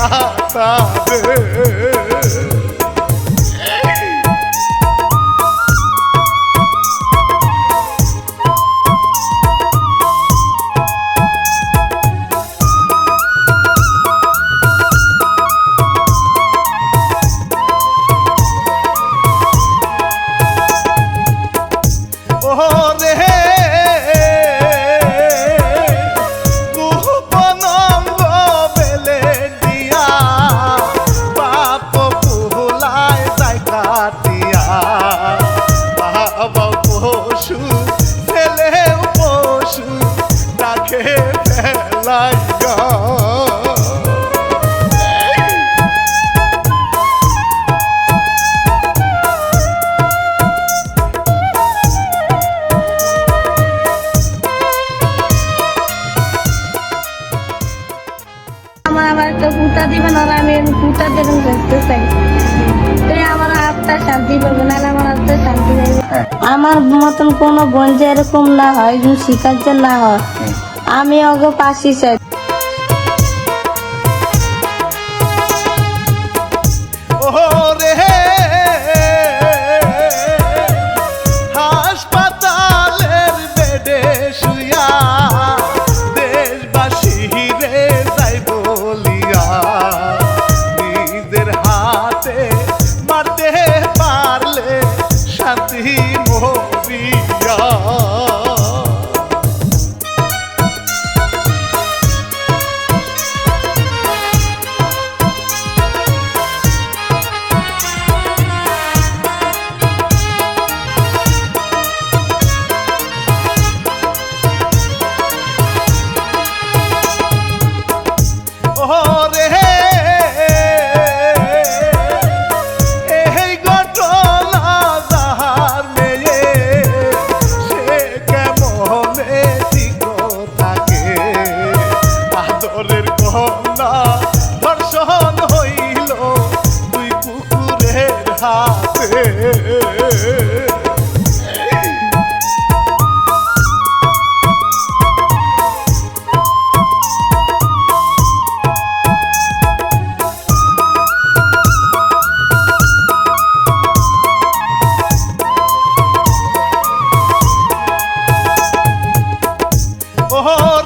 যাবে একটা কুর্তা দিবেন আর আমি কুর্তা দেবেন করতে চাই। আমার হাতটা শান্তি পাবে না আমার হাতটা শান্তি পাবে। আমার মতন কোনো বোন যে এরকম না হয় শিকার যে না হয়। আমি অগো পাশি স্যার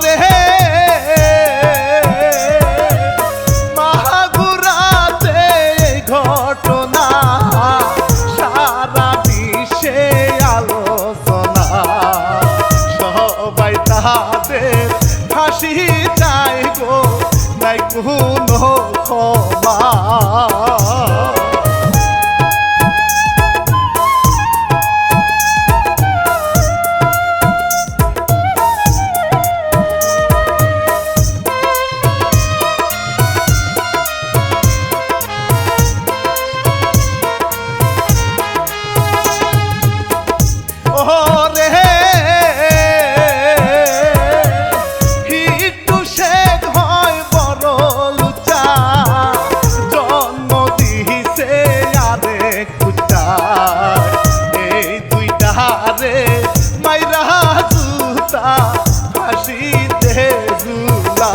রে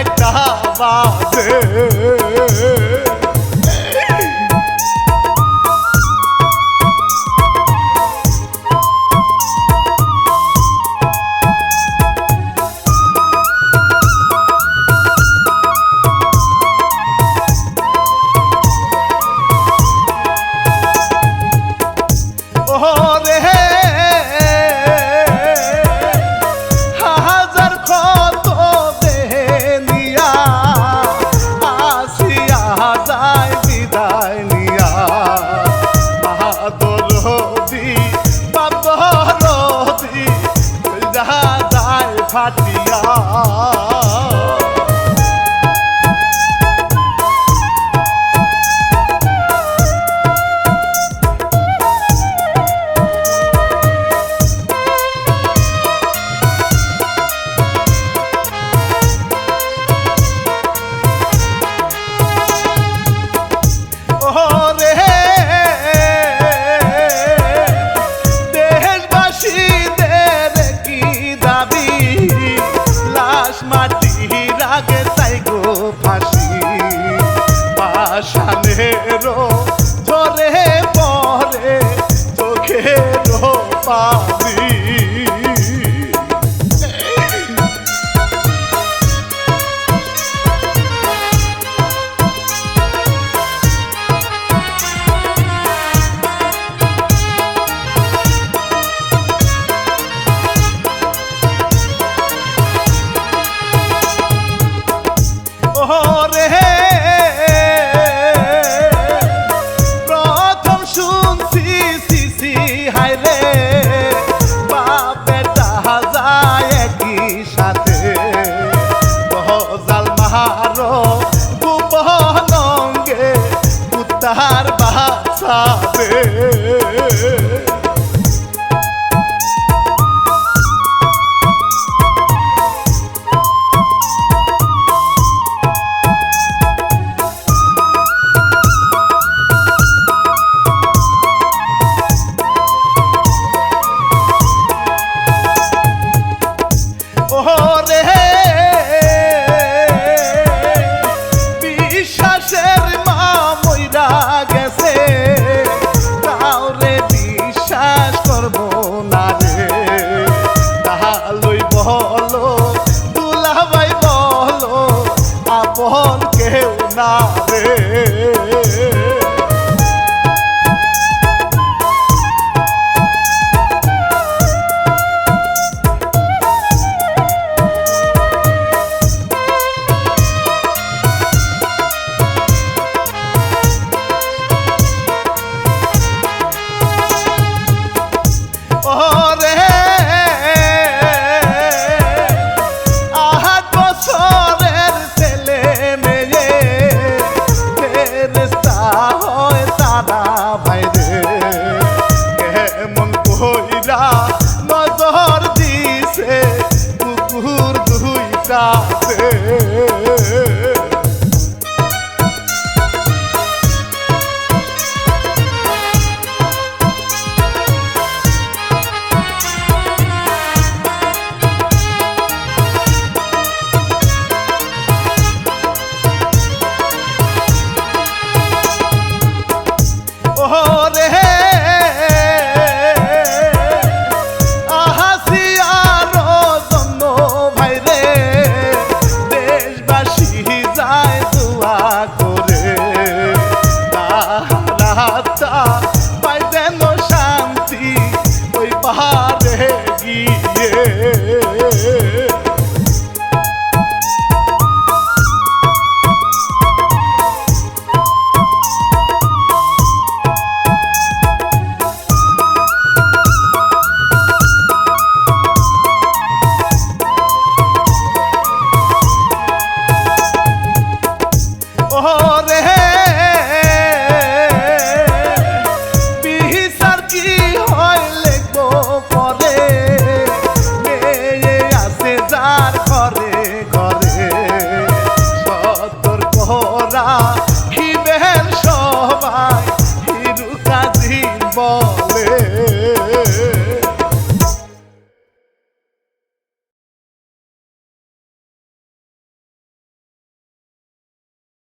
একটা বাজে। সাথিয়া বহজাল মাহারো গোপনঙ্গে উত্তার বাসাবে 啊